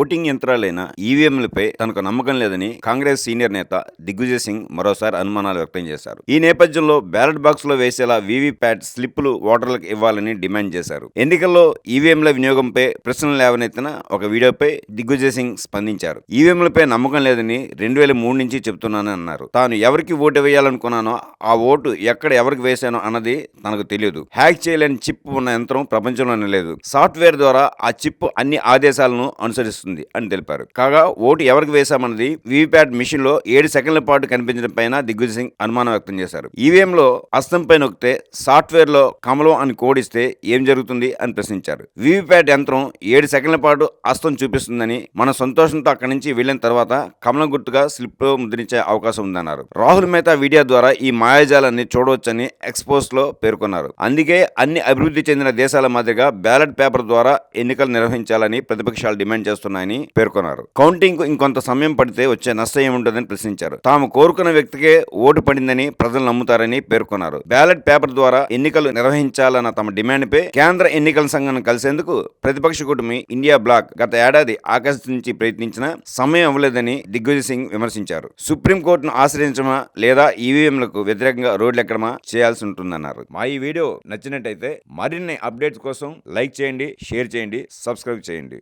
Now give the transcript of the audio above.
Voting యంత్రాలైన ఈవీఎంలపై తనకు నమ్మకం లేదని కాంగ్రెస్ సీనియర్ నేత దిగ్విజయ్ సింగ్ మరోసారి అనుమానాలు వ్యక్తం చేశారు. ఈ నేపథ్యంలో బ్యాలెట్ బాక్స్లో వేసేలా వీవీప్యాట్ స్లిప్పులు ఓటర్లకు ఇవ్వాలని డిమాండ్ చేశారు. ఎన్నికల్లో ఈవీఎంల వినియోగంపై ప్రశ్నలు లేవనెత్తిన ఒక వీడియోపై దిగ్విజయ్ సింగ్ స్పందించారు. ఈవీఎంలపై నమ్మకం లేదని రెండు వేల మూడు నుంచి చెప్తున్నానని అన్నారు. తాను ఎవరికి ఓటు వేయాలనుకున్నానో ఆ ఓటు ఎక్కడ ఎవరికి వేశానో అన్నది తనకు తెలియదు. హ్యాక్ చేయలేని చిప్ ఉన్న యంత్రం ప్రపంచంలోనే లేదు. సాఫ్ట్వేర్ ద్వారా ఆ చిప్ అన్ని ఆదేశాలను అనుసరిస్తుంది అని తెలిపారు. కాగా ఓటు ఎవరికి వేశామన్నది వీవీప్యాట్ మిషన్లో ఏడు సెకండ్ల పాటు కనిపించడం పైన దిగ్విజయ్ సింగ్ అనుమానం వ్యక్తం చేశారు. ఈవీఎం లో అస్తం పై నొక్కితే సాఫ్ట్వేర్లో కమలం అని కోడిస్తే ఏం జరుగుతుంది అని ప్రశ్నించారు. వీవీప్యాట్ యంత్రం ఏడు సెకండ్ల పాటు అస్తం చూపిస్తుందని మన సంతోషంతో అక్కడి నుంచి వెళ్ళిన తర్వాత కమలం గుర్తుగా స్లిప్లో ముద్రించే అవకాశం ఉందన్నారు. రాహుల్ మెహతా వీడియో ద్వారా ఈ మాయాజాలాన్ని చూడవచ్చని ఎక్స్పోస్లో పేర్కొన్నారు. అందుకే అన్ని అభివృద్ధి చెందిన దేశాల మాదిరిగా బ్యాలెట్ పేపర్ ద్వారా ఎన్నికలు నిర్వహించాలని ప్రతిపక్షాలు డిమాండ్ చేస్తున్నారు చేస్తున్నాయని పేర్కొన్నారు. కౌంటింగ్కు ఇంకొంత సమయం పడితే వచ్చే నష్టం ఏముంటుందని ప్రశ్నించారు. తాము కోరుకున్న వ్యక్తికే ఓటు పడిందని ప్రజలు నమ్ముతారని పేర్కొన్నారు. బ్యాలెట్ పేపర్ ద్వారా ఎన్నికలు నిర్వహించాలన్న తమ డిమాండ్ పై కేంద్ర ఎన్నికల సంఘం కలిసేందుకు ప్రతిపక్ష కూటమి ఇండియా బ్లాక్ గత ఏడాది ఆగస్టు నుంచి ప్రయత్నించిన సమయం అవ్వలేదని దిగ్విజయ్ సింగ్ విమర్శించారు. సుప్రీంకోర్టును ఆశ్రయించమా లేదా ఈవీఎంలకు వ్యతిరేకంగా రోడ్లు ఎక్కడమా చేయాల్సి ఉంటుందన్నారు. మా ఈ వీడియో నచ్చినట్టయితే మరిన్ని అప్డేట్స్ కోసం లైక్ చేయండి షేర్ చేయండి సబ్స్క్రైబ్ చేయండి.